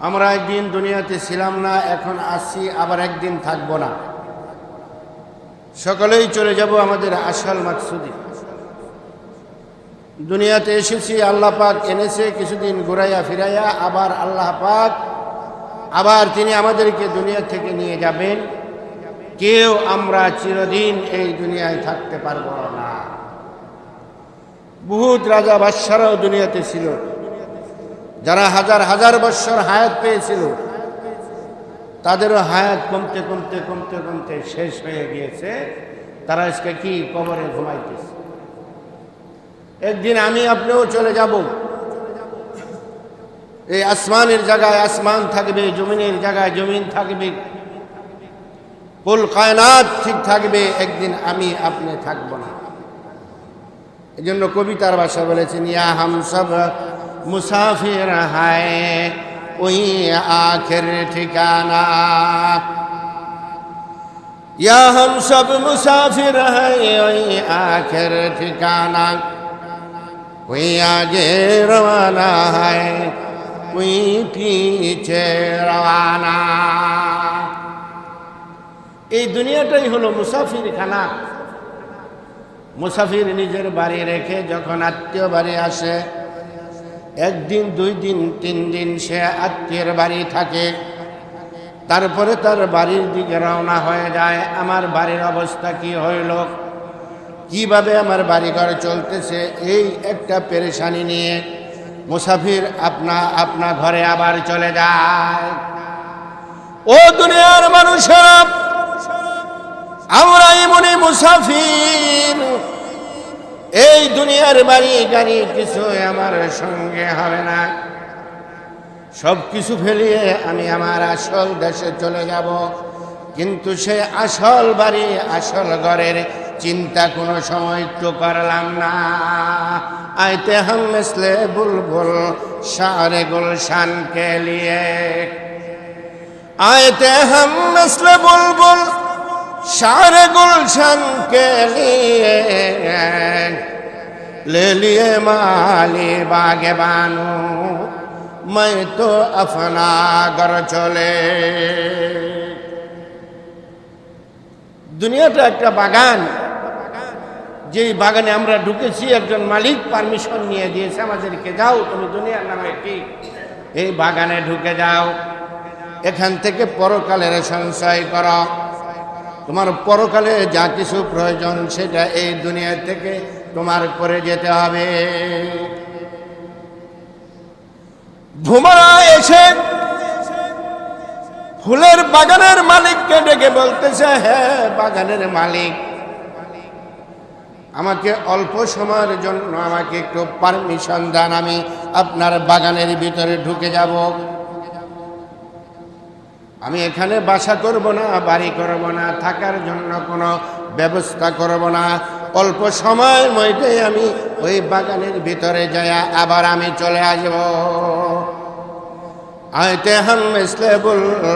আমরা একদিন দুনিয়াতে ছিলাম না, এখন আসছি আবার একদিন থাকব না। সকলেই চলে যাব আমাদের আসল মাকসুদি। দুনিয়াতে এসেছি, আল্লাহ পাক এনেছে, কিছুদিন ঘুরাইয়া ফিরাইয়া আবার আল্লাহ পাক আবার তিনি আমাদেরকে দুনিয়া থেকে নিয়ে যাবেন। কেউ আমরা চিরদিন এই দুনিয়ায় থাকতে পারব না। বহুত রাজা বাদশারাও দুনিয়াতে ছিল। যারা হাজার হাজার বৎসর হায়াত পেয়েছিল, তাদেরও হায়াত কমতে কমতে কমতে কমতে শেষ হয়ে গিয়েছে। তারা আজকে কি কবরে ঘুমাইতেছে? একদিন আমি আপনিও চলে যাব। এই আসমানের জায়গায় আসমান থাকবে, জমিনের জায়গায় জমিন থাকবে। কুল কায়নাত ঠিক থাকবে, একদিন আমি আপনি থাকব না। এই জন্য কবিতার ভাষা বলেছেন, ইয়া হাম সব মুসাফির হায়, ওই আখের ঠিকানা। ইয়া হম সব মুসাফির হায়, ওই আখের ঠিকানা। ওই আগে রানা হায়, ওই পিছে রানা এই দুনিয়াটাই হলো মুসাফির খানা। মুসাফির নিজের বাড়ি রেখে যখন আত্মীয় বাড়ি আসে একদিন, দুই দিন, তিন দিন সে আত্মীয়ের বাড়ি থাকে। তারপরে তার বাড়ির দিকে রওনা হয়ে যায়। আমার বাড়ির অবস্থা কি হইল? কীভাবে আমার বাড়িঘর চলতেছে? এই একটা পেরেশানি নিয়ে মুসাফির আপনা আপনা ঘরে আবার চলে যায়। ও দুনিয়ার মানুষেরা, আমরা এমনি মুসাফির। এই দুনিয়ার বাড়ি গাড়ি কিছু আমার সঙ্গে হবে না। সব কিছু ফেলিয়ে আমি আমার আসল দেশে চলে যাব। কিন্তু সে আসল বাড়ি, আসল ঘরের চিন্তা কোনো সময় তো করলাম না। আইতে হাম মেসলে বুলবুল সারে গুলশান কে লিয়ে। আয়তে হাম মেসলে বুলবুল सारे गुलशन के लिए ले लिए माली बागे बानू मैं तो अपना घर চলে দুনিয়াটা একটা বাগান যেই বাগানে আমরা ঢুকেছি একজন মালিক পারমিশন নিয়ে দিয়েছে আমাদেরকে যাও তুমি দুনিয়ার নামে ঠিক এই বাগানে ঢুকে যাও এখান থেকে পরকালের সঞ্চয় করো তোমার পরকালে যা কিছু প্রয়োজন সেটা এই দুনিয়া থেকে তোমার করে যেতে হবে। ভুমারা এসে ফুলের বাগানের মালিককে ডেকে বলতেছে হ্যাঁ বাগানের মালিক। আমাকে অল্প সময়ের জন্য আমাকে একটু পারমিশন দেন, আমি আপনার বাগানের ভিতরে ঢুকে যাব। আমি এখানে বাসা করব না, বাড়ি করব না, থাকার জন্য কোনো ব্যবস্থা করব না। অল্প সময়ের মধ্যেই আমি ওই বাগানের ভিতরে যাইয়া আবার আমি চলে আসব। আয়তে হাম ইসলে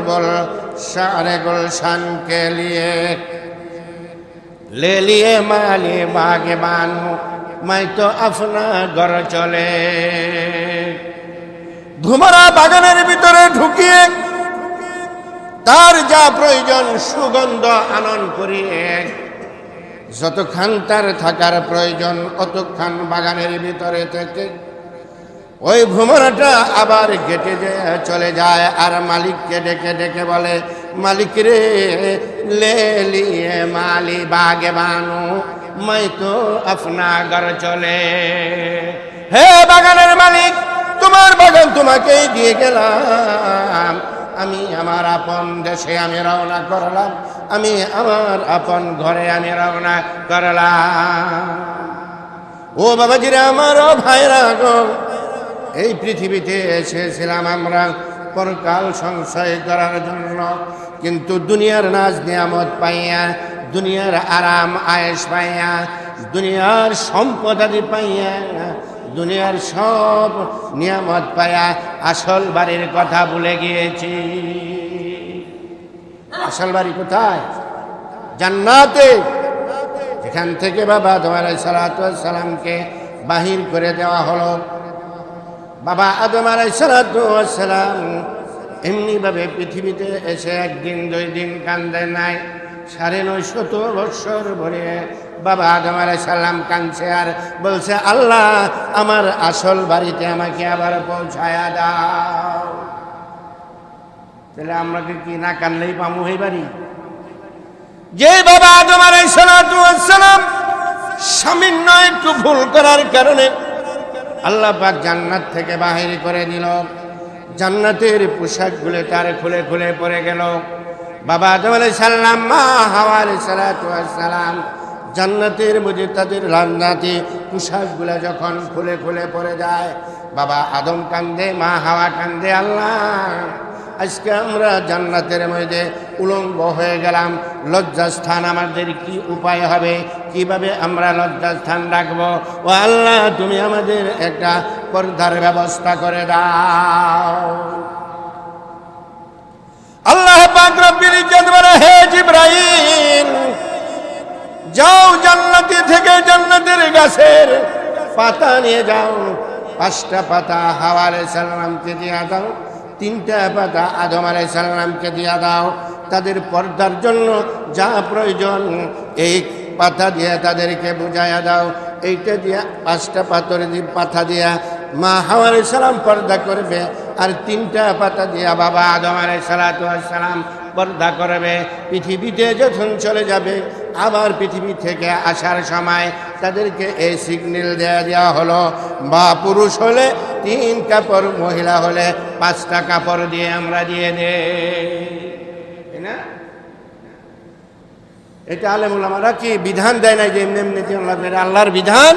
বল সারে গুলশানকে লিয়ে। লে লিয়ে মালি বাগে বানু, মাই তো আপনা ঘর চলে। ঘুমরা বাগানের ভিতরে ঢুকিয়ে তার যা প্রয়োজন, সুগন্ধ আনন করিয়ে। যতক্ষণ তার থাকার প্রয়োজন, অতক্ষণ বাগানের ভিতরে থেকে ওই ভ্রমণটা আবার গেটে যে চলে যায়। আর মালিককে ডেকে ডেকে বলে, মালিক রে, লে লিয়ে মালি বাগে বানু মাই তো আপনা ঘর চলে। হে বাগানের মালিক তোমার বাগান তোমাকেই দিয়ে গেলাম। আমি আমার আপন দেশে আমি রওনা করলাম। আমি আমার আপন ঘরে আমি রওনা করলাম। ও বাবাজিরা আমার ভাইরা গো, এই পৃথিবীতে এসেছিলাম আমরা পরকাল সংশয় করার জন্য। কিন্তু দুনিয়ার নাচ নিয়ামত পাইয়া, দুনিয়ার আরাম আয়েস পাইয়া, দুনিয়ার সম্পদাদি পাইয়া দুনিয়ার সব নিয়ামত পাইয়া আসল বাড়ির কথা ভুলে গিয়েছি। আসল বাড়ি কোথায়? জান্নাতে। এখান থেকে বাবা তোমার সালাতামকে বাহির করে দেওয়া হলো। বাবা আদম আলাইসালাম এমনিভাবে পৃথিবীতে এসে একদিন, দুই দিন কান্দে নাই। সাড়ে নয়শত বৎসর ভরে বাবা আদম আলাই সাল্লাম কাঁদছে আর বলছে, আল্লাহ, আমার আসল বাড়িতে আমাকে আবার পৌঁছায়া দাও। তাহলে আমাকে কি না কানলেই পামু হই বাড়ি? যে বাবা আদম আলাই সালাম সামান্য একটু ভুল করার কারণে আল্লাহ পাক জান্নাত থেকে বাহির করে দিল। জান্নাতের পোশাক পোশাকগুলো তার খুলে খুলে পড়ে গেল। বাবা আদম আলাই সাল্লাম মা হাওয়া আলাই সালাম জান্নাতের মধ্যে তাদের রান্নাতে পোশাকগুলো যখন খুলে খুলে পড়ে যায়, বাবা আদম কান্দে, মা হাওয়া কান্দে, আল্লাহ, আজকে আমরা জান্নাতের মধ্যে উলঙ্গ হয়ে গেলাম। লজ্জাস্থান আমাদের কি উপায় হবে? কীভাবে আমরা লজ্জাস্থান রাখব? ও আল্লাহ, তুমি আমাদের একটা পর্দার ব্যবস্থা করে দাও। আল্লাহ পাক রব্বিল ইজ্জত বলে, হে জিব্রাইল যাও জান্নাতি থেকে জান্নাতের গাছের পাতা নিয়ে যাও। পাঁচটা পাতা হাওয়া আলাইহিস সালামকে দিয়া দাও, তিনটা পাতা আদম আলাইহিস সালামকে দিয়া দাও। তাদের পর্দার জন্য যা প্রয়োজন, এই পাতা দিয়ে তাদেরকে বুঝাইয়া দাও। এইটা দিয়া পাঁচটা পাথর দিয়ে পাতা দিয়া মা হাওয়া আলাইহিস সালাম পর্দা করবে আর তিনটা পাতা দিয়া বাবা আদম আলাই সালাম পর্দা করবে। পৃথিবীতে যখন চলে যাবে আবার পৃথিবী থেকে আসার সময় তাদেরকে এই সিগন্যাল দেওয়া দেওয়া হলো, বা পুরুষ হলে, তিন কাপড়, মহিলা হলে, পাঁচটা কাপড় দিয়ে আমরা দিয়ে দে না? এটা আলেমুলামারা কি বিধান দেয় না যে এমনি এমনি আল্লাহর বিধান?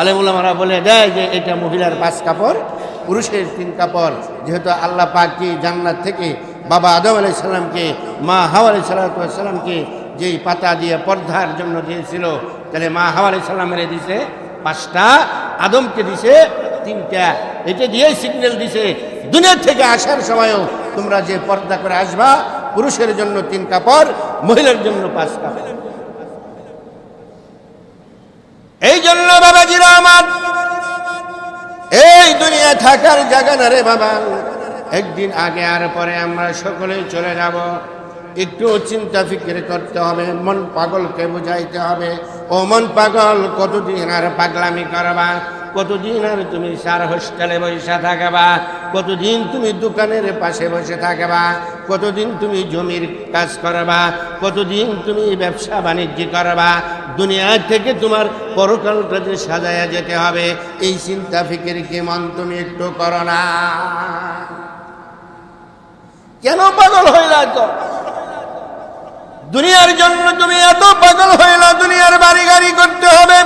আলেমুলামারা বলে দেয় যে এটা মহিলার পাঁচ কাপড়, পুরুষের তিন কাপড়। যেহেতু আল্লাহ পাক কি জান্নাত থেকে বাবা আদম আলাই সাল্লামকে মা হাওয়া আলাই সাল্লামকে যেই পাতা দিয়ে পর্দার জন্য দিয়েছিল, তাহলে মা হাওয়া আলাই সাল্লামের দিছে, পাঁচটা, আদমকে দিছে, তিনটা। এটা দিয়ে সিগন্যাল দিছে দুনিয়ার থেকে আসার সময়ও তোমরা যে পর্দা করে আসবা, পুরুষের জন্য তিন কাপড় মহিলার জন্য পাঁচ কাপড় এই জন্য বাবাজিরা আমার এই দুনিয়া থাকার জায়গা না রে বাবা। একদিন আগে আর পরে আমরা সকলেই চলে যাব। একটু চিন্তা ফিকির করতে হবে, মন পাগলকে বুঝাইতে হবে। ও মন পাগল, কতদিন আর পাগলামি করবা? কতদিন আর তুমি সার হোস্টেলে বসে থাকবা? কতদিন তুমি দোকানের পাশে বসে থাকবা? কতদিন তুমি জমির কাজ করবা? কতদিন তুমি ব্যবসা বাণিজ্য করবা? দুনিয়া থেকে তোমার পরকালটা যে সাজায়া যেতে হবে, এই চিন্তা ফিকির কি মন তুমি একটু করো না। কেন পাগল হইলা তো দুনিয়ার জন্য তুমি এত পাগল হইলা, দুনিয়ার বাড়ি গাড়ি করতে হবে।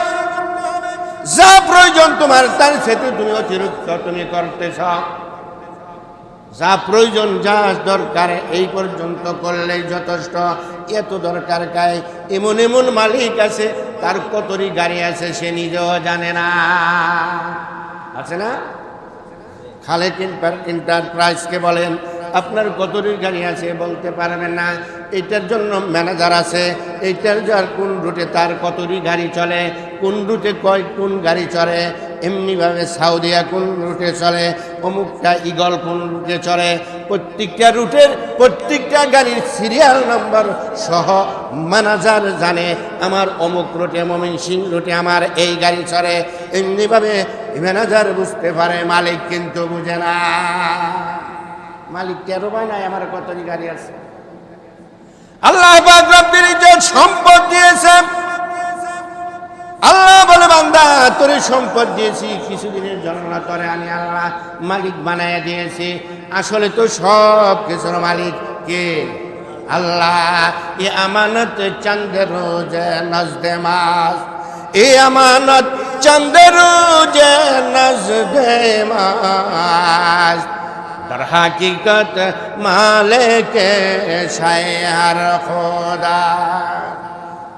যা প্রয়োজন তোমার, তার সেতু তুমি অতিরিক্ত তুমি করতেছ যা প্রয়োজন, যা দরকার, এই পর্যন্ত করলেই যথেষ্ট। এত দরকার কায় এমন এমন মালিক আছে, তার কতরি গাড়ি আছে সে নিজেও জানে না। আছে না? খালেক এন্টারপ্রাইজকে বলেন আপনার কতরি গাড়ি আছে, বলতে পারবেন না। এটার জন্য ম্যানেজার আছে। এইটার যার কোন রুটে তার কতরি গাড়ি চলে, কোন রুটে কয়, কোন গাড়ি চলে, এমনিভাবে সাউদিয়া কোন রুটে চলে, অমুকটা ইগল কোন রুটে চলে, প্রত্যেকটা রুটের প্রত্যেকটা গাড়ির সিরিয়াল নম্বর সহ ম্যানেজার জানে, আমার অমুক রুটে মমিন সিং রুটে আমার এই গাড়ি চলে। এমনিভাবে ম্যানেজার বুঝতে পারে, মালিক কিন্তু বুঝে না। মালিক তেরো নাই, আমার কত গাড়ি আছে। আল্লাহ রব্বির ইজ্জত সম্পদ দিয়েছে। আল্লাহ বলে, বান্দা, তোরে সম্পদ দিয়েছি, কিছুদিনের জন্য তোরে আমি আল্লাহ মালিক বানায় দিয়েছি। আসলে তো সব কিছুর মালিক কে? আল্লাহ, এ আমানত চন্দ্র রোজ নজদে মাস। এ আমানত চন্দ্র রোজ নজদে মাস। در حقیقت মালিক শায়ার খোদা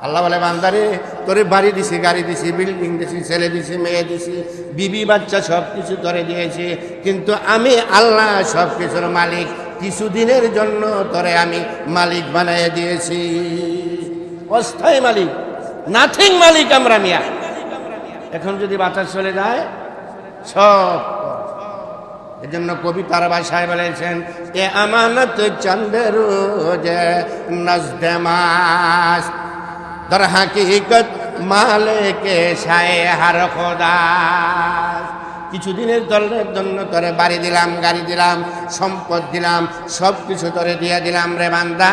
আল্লাহ বলে বান্দারে তোরে বাড়ি দিছি গাড়ি দিছি বিল্ডিং দিছি ছেলে দিছি মেয়ে দিছি বিবি বাচ্চা সব কিছু তোরে দিয়েছি কিন্তু আমি আল্লাহ সব কিছুর মালিক কিছুদিনের জন্য তোরে আমি মালিক বানিয়ে দিয়েছি অস্থায়ী মালিক নাথিং মালিক আমরা মিয়া এখন যদি বাতাস চলে যায় সব এজন্য কবি কবিতার ভাষায় বলেছেন, এ আমানত চন্দ্র যে নজদে মাস। দর হাকিকত মালিকে শায়ে হার খোদা কিছুদিনের দলের জন্য তোরে বাড়ি দিলাম, গাড়ি দিলাম, সম্পদ দিলাম সব কিছু তোরে দিয়ে দিলাম রে বান্দা।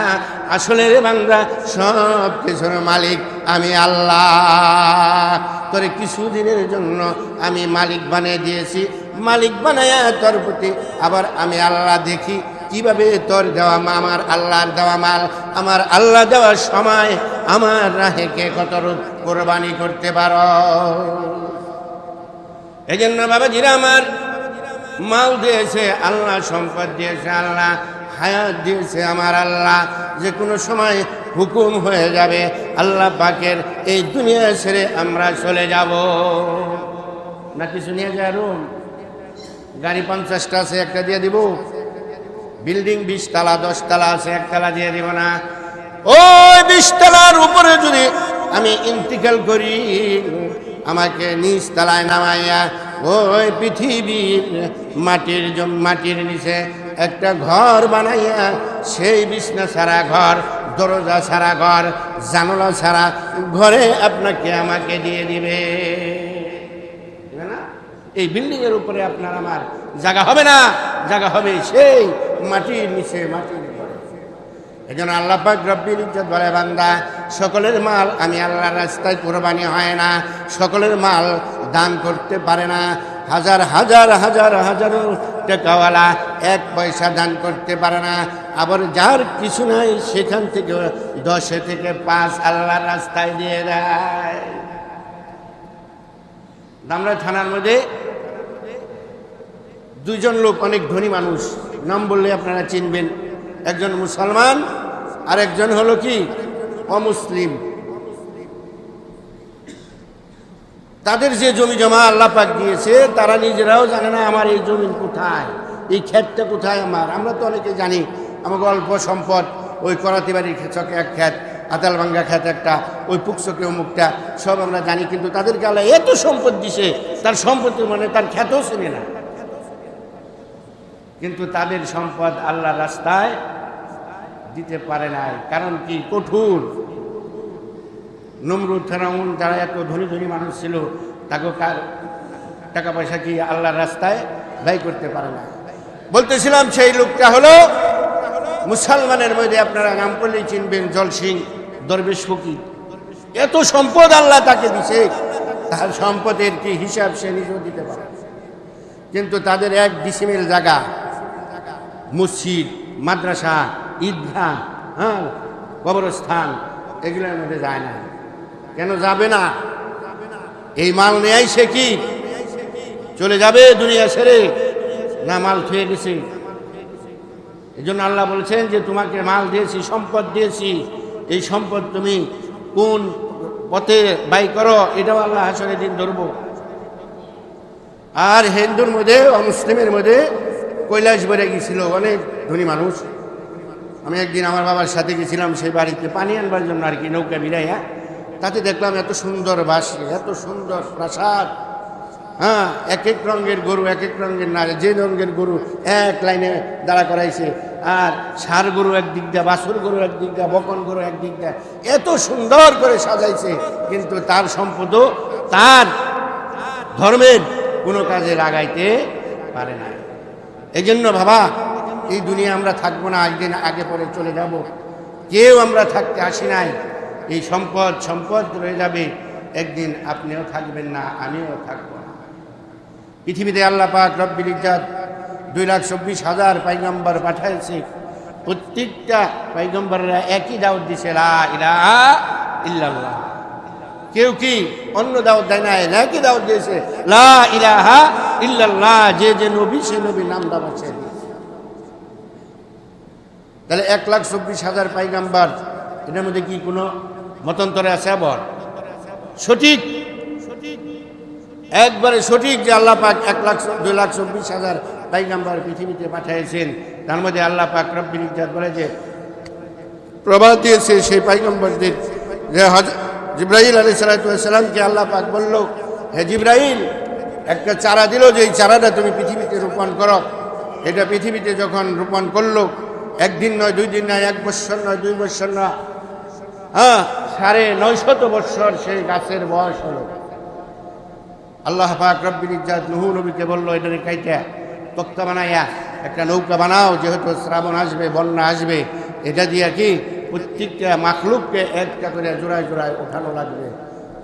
আসলে রে বান্দা সব কিছুর মালিক আমি আল্লাহ। তোরে কিছুদিনের জন্য আমি মালিক বানিয়ে দিয়েছি মালিক বানায়া তোর প্রতি। আবার আমি আল্লাহ দেখি, কীভাবে তোর দেওয়া মা আমার আল্লাহর দেওয়া মাল, আমার আল্লাহ দেওয়ার সময়, আমার রাহেকে কত রূপ কোরবানি করতে পারো? এই জন্য বাবাজিরা আমার মাল দিয়েছে, আল্লাহ সম্পদ দিয়েছে, আল্লাহ হায়াত দিয়েছে আমার আল্লাহ। যে কোনো সময় হুকুম হয়ে যাবে, আল্লাহ পাকের এই দুনিয়া ছেড়ে আমরা চলে যাব। না কিছু নিয়ে যায় রুম? গাড়ি পঞ্চাশটা আছে, একটা দিয়ে দিব বিল্ডিং বিশ তালা দশ তালা আছে, একতলা দিয়ে দিব না ওই বিশ তালার উপরে যদি আমি ইন্তিকাল করি, আমাকে নিচ তলায় নামাইয়া ওই পৃথিবীর মাটির মাটির নিচে একটা ঘর বানাইয়া, সেই বিছনা সারা ঘর, দরজা সারা ঘর, জানলা সারা ঘরে আপনাকে আমাকে দিয়ে দিবে? এই বিল্ডিং এর উপরে আপনার আমার জায়গা হবে না, জায়গা হবে সেই মাটির নিচে, মাটির উপরে এই জন্য আল্লাহ রব্বির ইজ্জত বলে, বান্দা, সকলের মাল আমি আল্লাহর রাস্তায় কোরবানি হয় না, সকলের মাল দান করতে পারে না। হাজার হাজার হাজার হাজার টাকাওয়ালা এক পয়সা দান করতে পারে না। আবার যার কিছু নাই, সেখান থেকে দশে থেকে পাঁচ আল্লাহর রাস্তায় দিয়ে দেয়। দামরা থানার মধ্যে দুইজন লোক, অনেক ধনী মানুষ। নাম বললে আপনারা চিনবেন। একজন মুসলমান আর একজন হলো কি? অমুসলিম। তাদের যে জমি জমা আল্লাহ পাক দিয়েছে, তারা নিজেরাও জানে না আমার এই জমি কোথায়, এই ক্ষেতটা কোথায় আমার। আমরা তো অনেকে জানি, আমাকে অল্প সম্পদ, ওই করাতে বাড়ির এক ক্ষেত আতালভাঙ্গা ক্ষেত একটা, ওই পুকচকে অমুকটা সব আমরা জানি, কিন্তু তাদেরকে আল্লাহ এত সম্পদ দিছে, তার সম্পত্তি মানে তার খ্যাতও চিনে না। কিন্তু তাদের সম্পদ আল্লাহ রাস্তায় দিতে পারে নাই। কারণ কি? কঠোর। নমরুদ, ফেরাউন যারা এত ধনী ধনী মানুষ ছিল, তাকে টাকা পয়সা কি আল্লাহর রাস্তায় ব্যয় করতে পারে না বলতেছিলাম, সেই লোকটা হলো মুসলমানের মধ্যে আপনারা নাম করলেই চিনবেন জল সিং দরবেশ ফকির এত সম্পদ আল্লাহ তাকে দিছে, তার সম্পদের কি হিসাব সে নিজেও দিতে পারে? কিন্তু তাদের এক ডিসিমেল জায়গা, মসজিদ, মাদ্রাসা, ঈদগাহ হ্যাঁ কবরস্থান, এগুলোর মধ্যে যায় না। কেন যাবে না? এই মাল নেয় সে কি? চলে যাবে দুনিয়া ছেড়ে? না মাল থুয়ে গেছে এই জন্য আল্লাহ বলেছেন যে, তোমাকে মাল দিয়েছি, সম্পদ দিয়েছি। এই সম্পদ তুমি কোন পথে বাই করো, এটাও আল্লাহ হাসনের দিন ধরবো। আর হিন্দুর মধ্যে অমুসলিমের মধ্যে কৈলাস বেড়ে গেছিল অনেক ধনী মানুষ। আমি একদিন আমার বাবার সাথে গেছিলাম সেই বাড়িতে পানি আনবার জন্য আর কি, নৌকা বিরাইয়া। তাতে দেখলাম এত সুন্দর বাসি এত সুন্দর প্রাসাদ। হ্যাঁ এক এক রঙের গরু, এক এক রঙের নারে, যে রঙের গরু এক লাইনে দাঁড়া করাইছে। আর সার গরু একদিক দিয়ে, বাছুর গরু একদিক দিয়ে, বকন গরু একদিক দিয়ে এত সুন্দর করে সাজাইছে। কিন্তু তার সম্পদও তার ধর্মের কোনো কাজে লাগাইতে পারে না। এই জন্য বাবা, এই দুনিয়া আমরা থাকব না, একদিন আগে পরে চলে যাব। কেউ আমরা থাকতে আসি নাই। এই সম্পদ সম্পদ রয়ে যাবে। একদিন আপনিও থাকবেন না, আমিও থাকব। পৃথিবীতে আল্লাহ পাক রব্বিল ইজ্জাত দুই লাখ চব্বিশ হাজার পাইগম্বর পাঠাইছে প্রত্যেকটা পাইগম্বররা একই দাওয়াত দিছে ইল্লাল্লাহ। কেউ কি অন্য দাওয়াত দেয় না কি দাওয়াত দিয়েছে, লা ইলাহা ইল্লাল্লাহ। যে যে নবী, সে নবীর নাম দাম আছে। তাহলে এক লাখ চব্বিশ হাজার পাইগাম্বার এটার মধ্যে কি কোনো মতান্তরে আছে আবার? সঠিক একবারে সঠিক যে আল্লাহ পাক এক লাখ দুই লাখ চব্বিশ হাজার পাইগাম্বার পৃথিবীতে পাঠিয়েছেন, তার মধ্যে আল্লাহ পাক রব্বিল ইজ্জাত বলে যে, প্রবাদ দিয়েছে সেই পাইগম্বরদের যে জিব্রাহিল আলী সালাতামকে আল্লাহ পাক বলল, হে জিব্রাহিল একটা চারা দিল যে এই চারাটা তুমি পৃথিবীতে রোপণ করো। এটা পৃথিবীতে যখন রোপণ করল, একদিন নয়, দুই দিন নয়, এক বৎসর নয়, দুই বৎসর নয় হ্যাঁ সাড়ে নয়শত বৎসর সেই গাছের বয়স হলো। আল্লাহ পাক রব্বিল ইজ্জাত নুহু নবীকে বলল এটারে কাইটা তক্তা বানাইয়া একটা নৌকা বানাও, যেহেতু শ্রাবণ আসবে, বন্যা আসবে, এটা দিয়া কি প্রত্যেকটা মাখলুককে একটা করে জোড়ায় জোড়ায় ওঠানো লাগবে।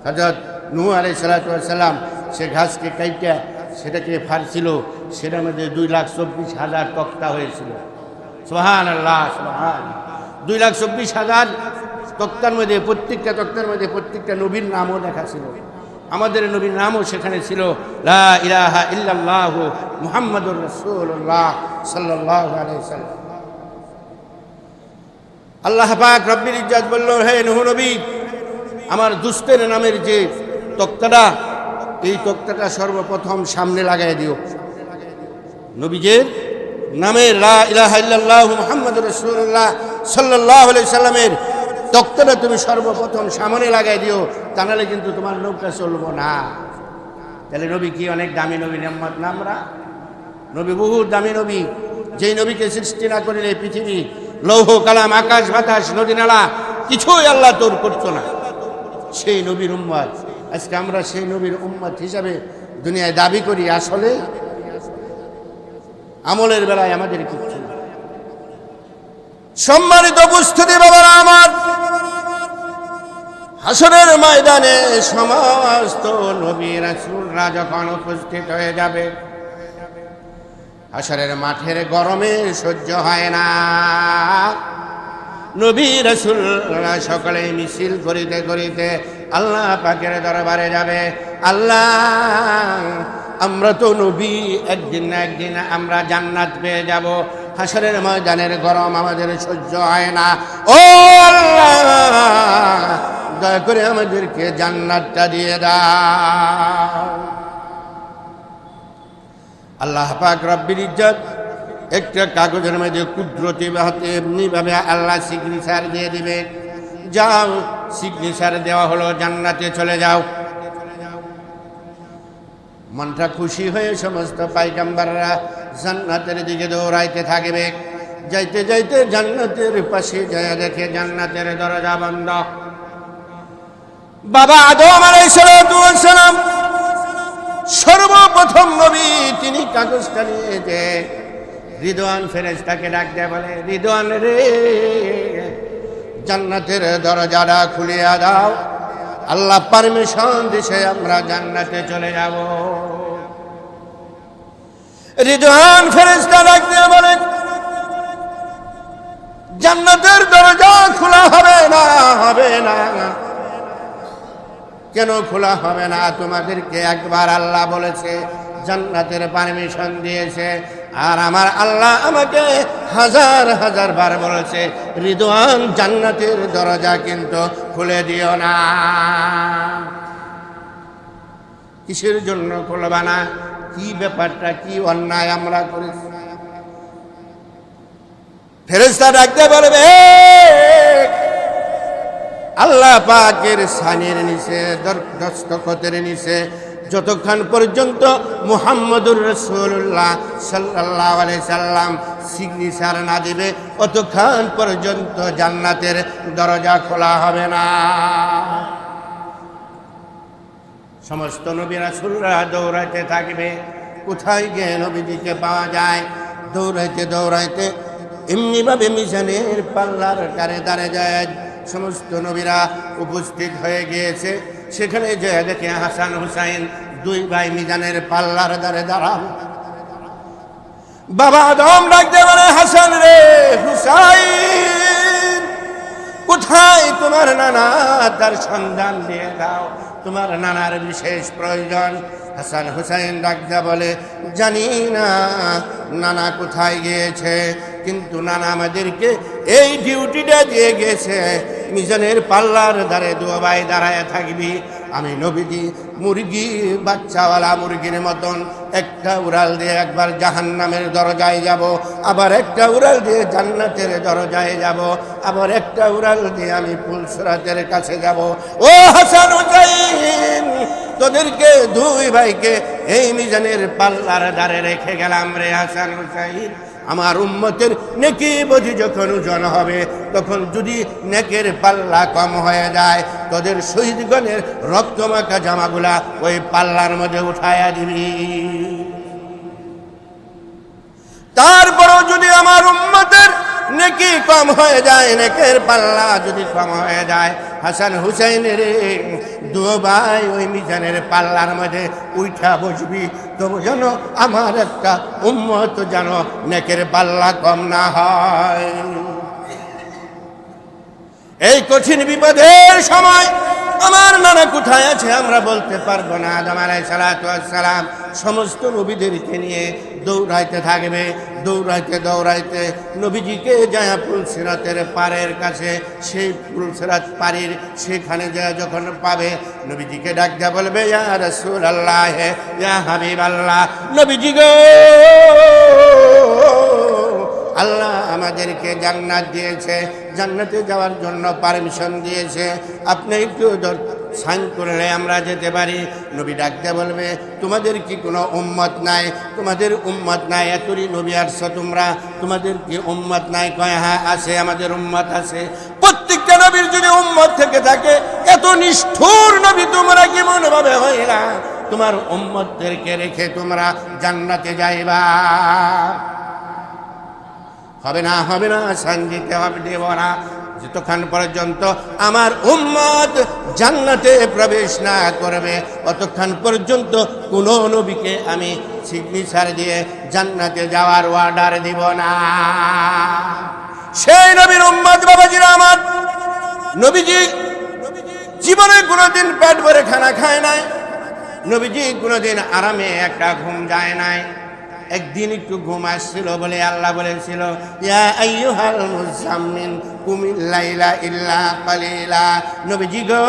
হজরত নুহু আলাই সালাতাম সে ঘাসকে কাইটা, সেটাকে ফারছিল সেটার মধ্যে দুই লাখ চব্বিশ হাজার তক্তা হয়েছিল। সোহান আল্লাহ সোহান দুই লাখ চব্বিশ হাজার তক্তার মধ্যে, প্রত্যেকটা তক্তার মধ্যে প্রত্যেকটা নবীর নামও লেখা ছিল। আমাদের নবীর নামও সেখানে ছিল, লা ইলাহা ইল্লাল্লাহ মুহাম্মাদুর রাসূলুল্লাহ সাল্লাল্লাহু আলাইহি সাল্লাম। আল্লাহ পাক রব্বির ইজ্জাত বলল, হে নূহ নবী, আমার দুস্তের নামের যে তক্তাটা, এই তক্তাটা সর্বপ্রথম সামনে লাগাই দিও। নবীজের নামের লা ইলাহা ইল্লাল্লাহ মুহাম্মাদুর রাসূলুল্লাহ সাল্লাল্লাহু আলাইহি সাল্লামের তক্তাটা তুমি সর্বপ্রথম সামনে লাগাই দিও, তা নাহলে কিন্তু তোমার নৌকা চলবো না। তাহলে নবী কি অনেক দামি নবী নাম্মাদ না আমরা? নবী বহু দামি নবী। যেই নবীকে সৃষ্টি না করিলে পৃথিবী, লৌহ, কালাম, আকাশ, বাতাস, নদী, নালা, কিছুই আল্লাহ তোর করতো না। সেই নবীর উম্মত। আজকে আমরা সেই নবীর উম্মত হিসাবে দুনিয়ায় দাবি করি, আসলে আমলের বেলায় আমাদের কিচ্ছু সম্মানিত উপস্থিতি, বাবারা আমার। হাসনের ময়দানে সমস্ত নবী রাসূলরা যখন উপস্থিত হয়ে যাবে, হাসরের মাঠের গরমে সহ্য হয় না। নবী রাসূলরা সকলে মিছিল করিতে করিতে আল্লাহ পাকের দরবারে যাবে। আল্লাহ, আমরা তো নবী, একদিন না একদিন আমরা জান্নাত পেয়ে যাব। হাসরের ময়দানের গরম আমাদের সহ্য হয় না। ও আল্লাহ দয়া করে আমাদেরকে জান্নাতটা দিয়ে দাও। আল্লাহ পাক রব্বির ইজ্জত, একটা কাগজের মধ্যে কুদরতি হাতে এমনিভাবে আল্লাহ সিগনেচার দিয়ে দিবে। যাও সিগনেচার দেওয়া হলো, জান্নাতে চলে যাও। মনটা খুশি হয়ে সমস্ত পাইকাম্বাররা জান্নাতের দিকে দৌড়াইতে থাকবে। যাইতে যাইতে জান্নাতের পাশে যায় দেখে জান্নাতের দরজা বন্ধ। বাবা আদম আলাইসালাম সর্বপ্রথম নবী তিনি কাগজটা নিয়ে যে রিদওয়ান ফেরেশতাকে ডাক দেয় বলে, রিদওয়ান রে, জান্নাতের দরজাটা খুলিয়া দাও, আল্লাহ পারমিশন দিছে আমরা জান্নাতে চলে যাব। রিদওয়ান ফেরেশতা ডাক দিয়ে বলে, জান্নাতের দরজা খোলা হবে না হবে না। কেন খোলা হবে না? তোমাদেরকে একবার আল্লাহ বলেছে, জান্নাতের পারমিশন দিয়েছে। আর আমার আল্লাহ আমাকে হাজার হাজার বার বলেছে, রিদওয়ান জান্নাতের দরজা কিন্তু খুলে দিও না। কিসের জন্য খুলবা না? কি ব্যাপারটা, কি অন্যায় আমরা করেছি? ফেরেস্তা ডাকতে বলবে আল্লাহ পাকের সানের নিচে দস্তখতের নিচে, যতক্ষণ পর্যন্ত মুহাম্মদুর রসুল্লাহ সাল্লাহ সাল্লাম সিগনেচার না দেবে, অতক্ষণ পর্যন্ত জান্নাতের দরজা খোলা হবে না। সমস্ত নবী রাসুলরা দৌড়াইতে থাকবে। কোথায় গিয়ে নবীজিকে পাওয়া যায়? দৌড়াইতে দৌড়াইতে এমনিভাবে মিশনের পাল্লার কারে দাঁড়ে যায়। সমস্ত নবীরা উপস্থিত হয়ে গিয়েছে। সেখানে যে দেখে হাসান হুসাইন দুই ভাই মিজানের পাল্লার দ্বারে দাঁড়ান বাবা আদম ডাকতে পারে হাসান রে হুসাইন, কোথায় তোমার নানা? তার সন্ধান দিয়ে দাও। তোমার নানার বিশেষ প্রয়োজন। হাসান হুসাইন ডাকদা বলে, জানি না, নানা কোথায় গিয়েছে, কিন্তু নানা আমাদেরকে এই ডিউটিটা দিয়ে গেছে মিশনের পাল্লার ধারে দুবাই দাঁড়ায় থাকবি। আমি নবীজি, মুরগি, বাচ্চাওয়ালা মুরগির মতন একটা উড়াল দিয়ে একবার জাহান্নামের দরজায় যাব, আবার একটা উড়াল দিয়ে জান্নাতের দরজায় যাব, আবার একটা উড়াল দিয়ে আমি ফুলসরাতের কাছে যাব। ও হাসান তোদেরকে দুই ভাইকে এই মিজানের পাল্লার দ্বারে রেখে গেলাম রে হাসান হুসাইন। আমার উম্মতের নেকি বুঝি যখন উজন হবে, তখন যদি নেকের পাল্লা কম হয়ে যায়, তোদের শহীদগণের রক্তমাখা জামাগুলা ওই পাল্লার মধ্যে উঠায়া দিবি। তারপরও যদি আমার উম্মতের নেকি কম হয়ে যায়, নেকের পাল্লা যদি কম হয়ে যায়। হাসান হুসাইনের দু ভাই ওই মিজানের পাল্লার মধ্যে উঠা বসবি, তবু যেন আমার একটা উম্মত যেন নেকের পাল্লা কম না হয়। এই কঠিন বিপদের সময় আমার নানা কোথায় আছে আমরা বলতে পারব না। আদম আলাই সালাম সমস্ত নবীদেরকে নিয়ে দৌড়াইতে থাকবে। দৌড়াইতে দৌড়াইতে নবীজিকে যায় ফুলসিরাতের পাড়ের কাছে, সেই ফুলসিরাত পাড়ির সেখানে যায় যখন পাবে, নবীজিকে ডাক দেয়া বলবে রসুল আল্লাহ হে ইয়া হাবিব আল্লাহ নবীজি গো, আল্লাহ আমাদেরকে জান্নাত দিয়েছে, জান্নাতে যাওয়ার জন্য পারমিশন দিয়েছে। আপনি একটু সাইন করলে আমরা যেতে পারি। নবী ডাকতে বলবে, তোমাদের কি কোনো উম্মত নাই? তোমাদের উম্মত নাই এতই নবী আসছো তোমরা। তোমাদের কি উম্মত নাই? কয় হ্যাঁ আছে, আমাদের উম্মত আছে। প্রত্যেকটা নবীর যদি উম্মত থেকে থাকে, এত নিষ্ঠুর নবী তোমরা কেমন ভাবে না তোমার উম্মতদেরকে রেখে তোমরা জান্নাতে যাইবা। হবে না হবে না শান দিতে হবে দেব না যতক্ষণ পর্যন্ত আমার উম্মত জান্নাতে প্রবেশ না করবে। অতক্ষণ পর্যন্ত কোন নবীকে আমি সিগনেচার দিয়ে জান্নাতে যাওয়ার অর্ডার দিব না। সেই নবীর উম্মত বাবাজিরা আমার নবীজি জীবনে কোনোদিন পেট ভরে খানা খায় নাই। নবীজি কোনোদিন আরামে একটা ঘুম যায় নাই। একদিন একটু ঘুম আসছিল বলে আল্লাহ বলেছিল, ইয়া আইয়ুহাল মুজাম্মিন কুমিল লাইলা ইল্লা কালিলা। নবীজি গো,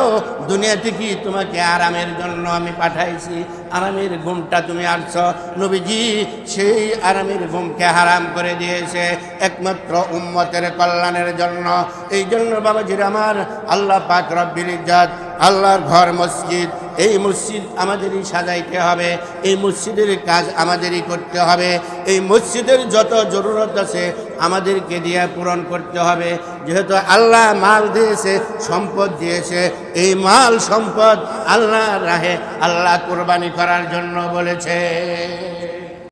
দুনিয়াতে কি তোমাকে আরামের জন্য আমি পাঠাইছি? আরামের ঘুমটা তুমি আনছ? নবীজি সেই আরামের ঘুমকে হারাম করে দিয়েছে, একমাত্র উম্মতের কল্যাণের জন্য। এই জন্য বাবাজির আমার আল্লাহ পাক রব্বিল ইজ্জাত আল্লাহর ঘর মসজিদ, এই মসজিদ আমাদেরই সাজাইতে হবে, এই মসজিদের কাজ আমাদেরই করতে হবে, এই মসজিদের যত জরুরত আছে আমাদেরকে দিয়ে পূরণ করতে হবে। যেহেতু আল্লাহ মাল দিয়েছে, সম্পদ দিয়েছে, এই মাল সম্পদ আল্লাহ রাহে আল্লাহ কোরবানি করার জন্য বলেছে।